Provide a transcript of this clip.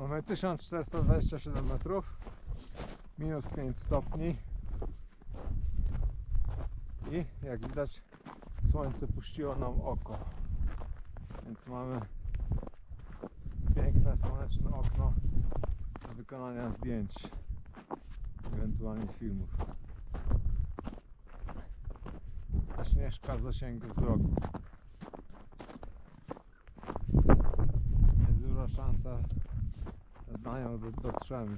Mamy 1427 metrów, minus 5 stopni i jak widać słońce puściło nam oko, więc mamy piękne słoneczne okno do wykonania zdjęć, ewentualnie filmów. A Śnieżka w zasięgu wzroku. Jest duża szansa, do- dotrzemy.